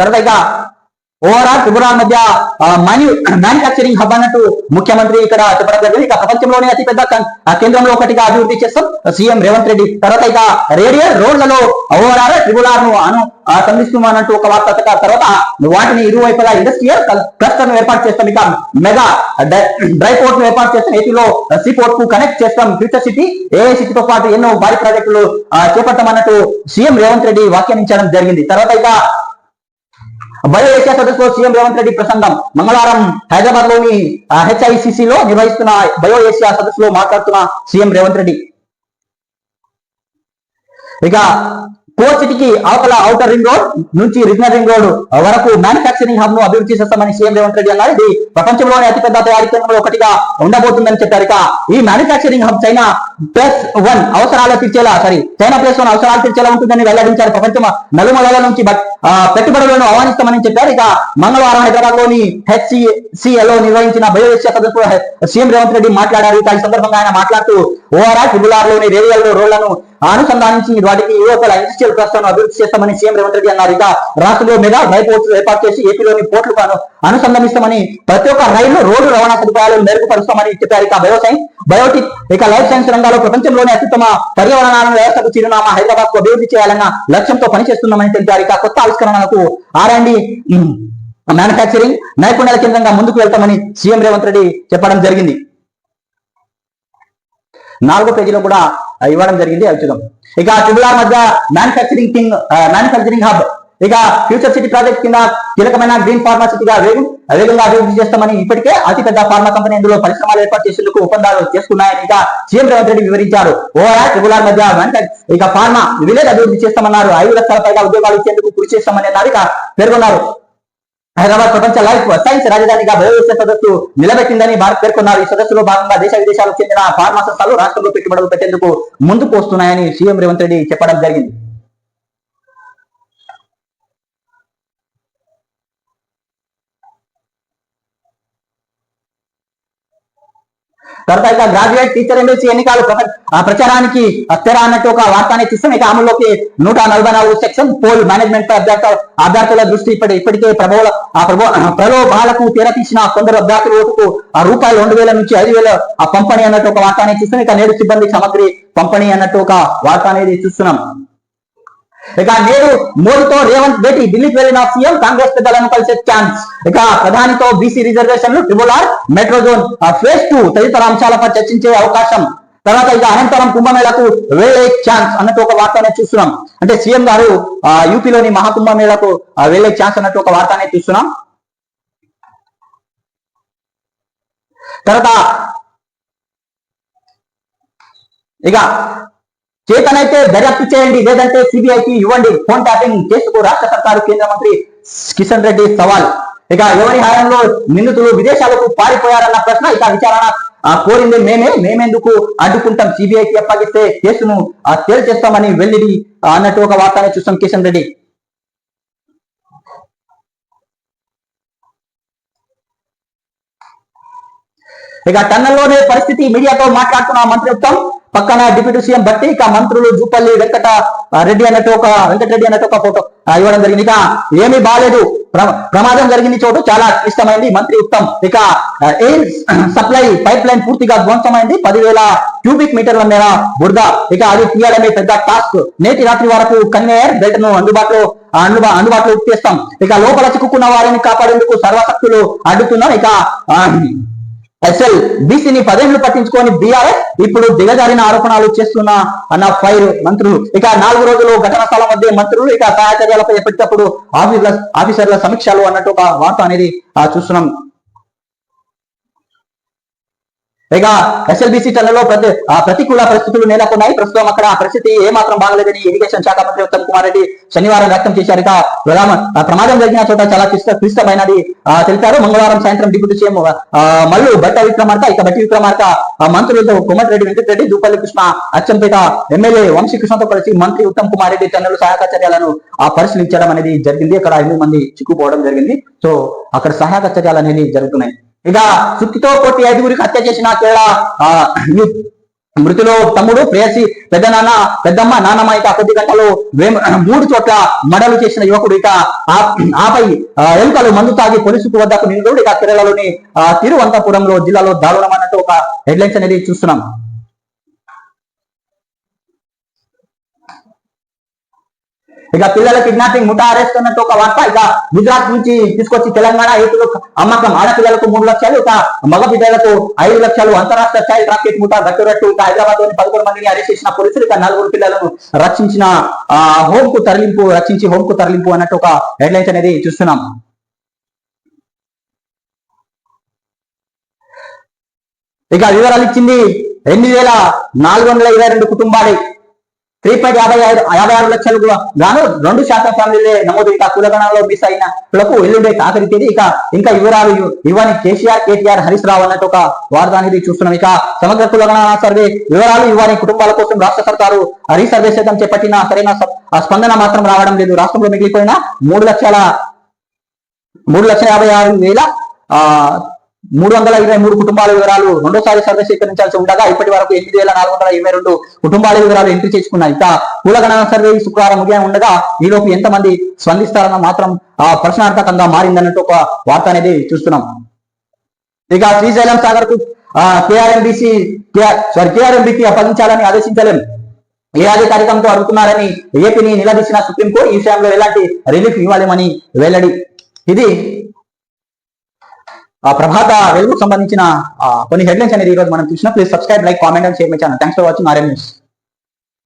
తర్వాత ఇక ఓవరాల్ త్రిపుర మధ్య మనీ మ్యానుఫ్యాక్చరింగ్ హబ్ అన్నట్టు ముఖ్యమంత్రి ఇక్కడ చెప్పడం జరిగింది. ఇక ప్రపంచంలోనే అతిపెద్ద కేంద్రంలో ఒకటిగా అభివృద్ధి చేస్తాం సీఎం రేవంత్ రెడ్డి. తర్వాత ఇక రేడియల్ రోడ్లలో ఓవరాల్ ట్రిబులార్ను అను ఆ, సంధిస్తున్నామన్నట్టు ఒక వార్త తర్వాత వాటిని ఇరువైపులా ఇండస్ట్రియల్ క్లస్టర్ను ఏర్పాటు చేస్తాం. ఇక మెగా డ్రై పోర్ట్ను ఏర్పాటు చేస్తాం. ఏపీలో సీ పోర్ట్కు కనెక్ట్ చేస్తాం. ఫ్యూచర్ సిటీ ఏ సిటీతో పాటు ఎన్నో భారీ ప్రాజెక్టులు ఆ, చేపట్టామన్నట్టు సీఎం రేవంత్ రెడ్డి వ్యాఖ్యానించడం జరిగింది. తర్వాత ఇక బయో ఏషియా సదస్సులో సీఎం రేవంత్ రెడ్డి ప్రసంగం. మంగళవారం హైదరాబాద్లోని హెచ్ఐసిసి లో నిర్వహిస్తున్న బయో ఏషియా సదస్సులో మాట్లాడుతున్న సీఎం రేవంత్ రెడ్డి. ఇక కోర్ సిటీకి అవతల ఔటర్ రింగ్ రోడ్ నుంచి రీజనల్ రింగ్ రోడ్ వరకు మ్యానుఫ్యాక్చరింగ్ హబ్ను అభివృద్ధి చేస్తామని సీఎం రేవంత్ రెడ్డి అన్నారు. ఇది ప్రపంచంలోనే అతిపెద్ద తయారీ కేంద్రంలో ఒకటిగా ఉండబోతుందని చెప్పారు. ఇక ఈ manufacturing hub China plus one అవసరాలు తీర్చేలా సారీ చైనా ప్లస్ వన్ అవసరాలు తీర్చేలా ఉంటుందని వెల్లడించారు ప్రపంచం నలుమూలల నుంచి పెట్టుబడులను ఆహ్వానిస్తామని చెప్పారు. ఇక మంగళవారం హైదరాబాద్లోని హెచ్సిఎల్లో నిర్వహించిన బయో సదస్సులో సీఎం రేవంత్ రెడ్డి మాట్లాడారు. ఇక ఈ సందర్భంగా ఆయన మాట్లాడుతూ ఓఆర్ఆర్ ట్రిబులార్లోని రేడియల్ రోడ్లను అనుసంధానించి వాటికి యువకుల ఇండస్ట్రియల్ క్లస్టర్ అభివృద్ధి చేస్తామని సీఎం రేవంత్ రెడ్డి అన్నారు. ఇక రాష్ట్రంలో మెగా డ్రై పోర్ట్స్ ఏర్పాటు చేసి ఏపీలోని పోర్టులు అనుసంధానిస్తామని ప్రతి ఒక్క రైలు రోడ్డు రవాణా సదుపాయాలు మెరుగుపరుస్తామని చెప్పారు. ఇక వ్యవసాయం బయోటిక్ ఇక లైఫ్ సైన్స్ రంగాల్లో ప్రపంచంలోనే అత్యుత్తమ పర్యావరణ వ్యవస్థకు చిరునామా హైదరాబాద్కు అభివృద్ధి చేయాలన్న లక్ష్యంతో పనిచేస్తున్నామని తెలిపారు. ఇక కొత్త ఆవిష్కరణలకు ఆర్ అండ్ మ్యానుఫ్యాక్చరింగ్ నైపుణ్యాల కేంద్రంగా ముందుకు వెళ్తామని సీఎం రేవంత్ రెడ్డి చెప్పడం జరిగింది. నాలుగో పేజీలో కూడా ఇవ్వడం జరిగింది. అవి చూద్దాం. ఇక ట్రిబుల్ ఆర్ మధ్య మ్యానుఫ్యాక్చరింగ్ కింగ్ మ్యానుఫ్యాక్చరింగ్ హబ్ ఇక ఫ్యూచర్ సిటీ ప్రాజెక్ట్ కింద కీలకమైన గ్రీన్ ఫార్మా సిటీగా వేగం వేగంగా అభివృద్ధి చేస్తామని ఇప్పటికే అతిపెద్ద ఫార్మా కంపెనీ ఇందులో పరిశ్రమలు ఏర్పాటు చేసేందుకు ఒప్పందాలు చేసుకున్నాయని ఇక సీఎం రేవంత్ రెడ్డి వివరించారు. ఓవరాల్ ట్రిబుల్ ఆర్ మధ్య ఇక ఫార్మా విలేజ్ అభివృద్ధి చేస్తామన్నారు. ఐదు లక్షల పైగా ఉద్యోగాలు ఇచ్చేందుకు కృషి చేస్తామని అన్నారు. ఇక పేర్కొన్నారు. హైదరాబాద్ ప్రపంచ లైఫ్ సైన్స్ రాజధానిగా బయోవిశ్వ సదస్సు నిలబెట్టిందని భారత్ పేర్కొన్నారు. ఈ సదస్సులో భాగంగా దేశ విదేశాలకు చెందిన ఫార్మా సంస్థలు రాష్ట్రంలో పెట్టుబడులు పెట్టేందుకు ముందుకు వస్తున్నాయని సీఎం రేవంత్ రెడ్డి చెప్పడం జరిగింది. తర్వాత ఇక గ్రాడ్యుయేట్ టీచర్ ఎమ్మెల్సీ ఎన్నికలు ప్రచారానికి తెర అన్నట్టు ఒక వార్తాన్ని చూస్తాం. ఇక అమలులోకి నూట నలభై నాలుగు సెక్షన్ పోల్ మేనేజ్మెంట్ అభ్యర్థుల అభ్యర్థుల దృష్టి ఇప్పటి ఇప్పటికే ప్రభోల ప్రలోభాలకు తెర తీసిన కొందరు అభ్యర్థుల ఓటుకు ఆ రూపాయలు రెండు వేల నుంచి ఐదు వేల ఆ పంపిణీ అన్నట్టు ఒక వార్త అనేది చూస్తున్నాం ఇక నేడు సిబ్బంది సామగ్రి పంపిణీ అన్నట్టు ఒక వార్త అనేది చూస్తున్నాం. ఇక నేడు మోడీతో రేవంత్ భేటీ ఢిల్లీకి వెళ్ళిన సీఎం కాంగ్రెస్ పెద్దలను కలిసే ఛాన్స్ ఇక ప్రధానితో బీసీ రిజర్వేషన్లు triple R metro zone phase two తదితర అంశాలపై చర్చించే అవకాశం. తర్వాత ఇక అనంతరం కుంభమేళకు వెళ్ళే ఛాన్స్ అన్నట్టు ఒక వార్తనే చూస్తున్నాం. అంటే సీఎం గారు యూపీలోని మహాకుంభమేళకు వెళ్ళే ఛాన్స్ అన్నట్టు ఒక వార్తనే చూస్తున్నాం. తర్వాత ఇక చేతనైతే దర్యాప్తు చేయండి లేదంటే సిబిఐకి ఇవ్వండి. ఫోన్ ట్యాపింగ్ కేసుకు రాష్ట్ర సర్కారు కేంద్ర మంత్రి కిషన్ రెడ్డి సవాల్. ఇక ఎవరి హారంలో నిందితులు విదేశాలకు పారిపోయారన్న ప్రశ్న ఇక విచారణ కోరింది మేమే మేమెందుకు అడ్డుకుంటాం? సిబిఐకి అప్పగిస్తే కేసును తేల్చేస్తామని వెళ్ళిడి అన్నట్టు ఒక వార్తనే చూస్తాం కిషన్ రెడ్డి. ఇక టన్నల్లోనే పరిస్థితి మీడియాతో మాట్లాడుతున్న మంత్రి ఉత్తమ్ పక్కన డిప్యూటీ సీఎం బట్టి ఇక మంత్రులు జూపల్లి వెంకట రెడ్డి అన్నట్టు ఒక వెంకటరెడ్డి అన్నట్టు ఒక ఫోటో ఇవ్వడం జరిగింది. ఇక ఏమీ బాలేదు. ప్రమాదం జరిగింది చోటు. చాలా క్లిష్టమైంది. మంత్రి ఉత్తమ్. ఇక ఎయిర్ సప్లై పైప్ లైన్ పూర్తిగా ధ్వంసమైంది. పదివేల క్యూబిక్ మీటర్ల మేర బురద. ఇక అది తీయడమే పెద్ద టాస్క్. నేటి రాత్రి వరకు కన్వేయర్ బెల్ట్ను అందుబాటులో అందుబా అందుబాటులో చేస్తాం ఇక లోపల చిక్కుకున్న వారిని కాపాడేందుకు సర్వశక్తులు అడ్డుతున్నాం ఇక ఎస్ఎల్ బీసీని పదేళ్ళు పట్టించుకొని బీఆర్ఎస్ ఇప్పుడు దిగజారిన ఆరోపణలు చేస్తున్న అన్న ఫైర్ మంత్రులు. ఇక నాలుగు రోజులు ఘటన స్థలం మధ్య మంత్రులు ఇక సహాయ చర్యలపై ఎప్పటికప్పుడు ఆఫీసర్ల ఆఫీసర్ల సమీక్షలు అన్నట్టు ఒక వార్త అనేది ఆ, చూస్తున్నాం. ఇక ఎస్ఎల్బిసి టన్నులో ప్రతి ఆ, ప్రతికూల పరిస్థితులు నెలకొన్నాయి. ప్రస్తుతం అక్కడ ఆ పరిస్థితి ఏ మాత్రం బాగలేదని ఇరిగేషన్ శాఖ మంత్రి ఉత్తమ్ కుమార్ రెడ్డి శనివారం వ్యక్తం చేశారు. ఇక ఆ, ప్రమాదం జరిగిన చోట చాలా క్లిష్ట క్లిష్టమైనది తెలిపారు. మంగళవారం సాయంత్రం డిప్యూటీ సీఎం మల్లు బట్ట విక్రమార్క ఇక బట్టి విక్రమార్క మంత్రులతో కోమటిరెడ్డి వెంకటరెడ్డి దూపల్లి కృష్ణ అచ్చంపేట ఎమ్మెల్యే వంశీకృష్ణతో కలిసి మంత్రి ఉత్తమ్ కుమార్ రెడ్డి టన్నులు సహాయక చర్యలను ఆ పరిశీలించడం అనేది జరిగింది. అక్కడ ఎనిమిది మంది చిక్కుపోవడం జరిగింది. సో అక్కడ సహాయక చర్యలు అనేది జరుగుతున్నాయి. ఇక సుత్తితో కొట్టి ఐదుగురికి హత్య చేసిన కేరళ ఆ, మృతిలో తమ్ముడు ప్రేయసి పెద్ద నాన్న పెద్దమ్మ నాన్నమ్మ ఇక కొద్ది గంటలు మూడు చోట్ల మడలు చేసిన యువకుడు ఇక ఆపై ఎలుకలు మందు తాగి పోలీసుకు వద్దకు నిలుడు ఇక కేరళలోని ఆ, తిరువంతపురంలో జిల్లాలో దారుణమైనట్టు ఒక హెడ్లైన్స్ అనేది చూస్తున్నాం. ఇక పిల్లల కిడ్నాపింగ్ ముఠా అరెస్ట్ అన్నట్టు ఒక వార్త. ఇక గుజరాత్ నుంచి తీసుకొచ్చి తెలంగాణ ఏపీలో అమ్మకం ఆడపిల్లలకు మూడు లక్షలు ఇక మగ బిడ్డలకు ఐదు లక్షలు అంతరాష్ట్ర చైల్డ్ రాకెట్ ముఠా గట్టురట్టు ఇక హైదరాబాద్లోని పదకొండు మందిని అరెస్ట్ చేసిన పోలీసులు ఇక నలుగురు పిల్లలను రక్షించిన ఆ, కు తరలింపు రక్షించి హోమ్కు తరలింపు అన్నట్టు ఒక హెడ్లైన్స్ అనేది చూస్తున్నాం. ఇక వివరాలు ఇచ్చింది ఎనిమిది వేల నాలుగు వందల ఇరవై రెండు కుటుంబాలే. త్రీ పాయింట్ యాభై ఐదు యాభై ఆరు లక్షలు గాను రెండు శాతం ఫ్యామిలీలే నమోదు ఇక కులగణంలో మిస్ అయిన లకు ఎల్లుండే ఆఖరి తేదీ ఇక ఇంకా వివరాలు ఇవ్వని కేసీఆర్ కేటీఆర్ హరీష్ రావు అన్నట్టు ఒక వార్త అనేది చూస్తున్నాం. ఇక సమగ్ర కులగణన సర్వే వివరాలు ఇవ్వని కుటుంబాల కోసం రాష్ట్ర సర్కారు రీసర్వే సైతం చేపట్టిన సరైన స్పందన మాత్రం రావడం లేదు. రాష్ట్రంలో మిగిలిపోయిన మూడు లక్షల మూడు లక్షల యాభై ఆరు వేల ఆ మూడు వందల ఇరవై మూడు కుటుంబాల వివరాలు రెండోసారి సర్వే సేకరించాల్సి ఉండగా ఇప్పటి వరకు ఎనిమిది వేల నాలుగు వందల ఇరవై రెండు కుటుంబాల వివరాలు ఎంట్రీ చేసుకున్నాయి. ఇక కులగణన సర్వే శుక్రవారం ముగియ ఉండగా ఈలోపు ఎంతమంది స్పందిస్తారన్న మాత్రం ఆ ప్రశ్నార్థకంగా మారిందన్నట్టు ఒక వార్త అనేది చూస్తున్నాం. ఇక శ్రీశైలం సాగర్కు కేఆర్ఎంబిసి సారీ కేఆర్ఎంబికి అప్పగించాలని ఆదేశించలేం. ఏ అధికారికంతో అడుగుతున్నారని ఏపీని నిలదీసిన సుప్రీంకోర్టు ఈ విషయంలో ఎలాంటి రిలీఫ్ ఇవ్వాలేమని వెల్లడి. ఇది ఆ ప్రభాత వెలుగుకు సంబంధించిన కొన్ని హెడ్లైన్స్ అనేది ఈ రోజు మనం చూసిన please subscribe like comment and share my channel thanks for watching RM news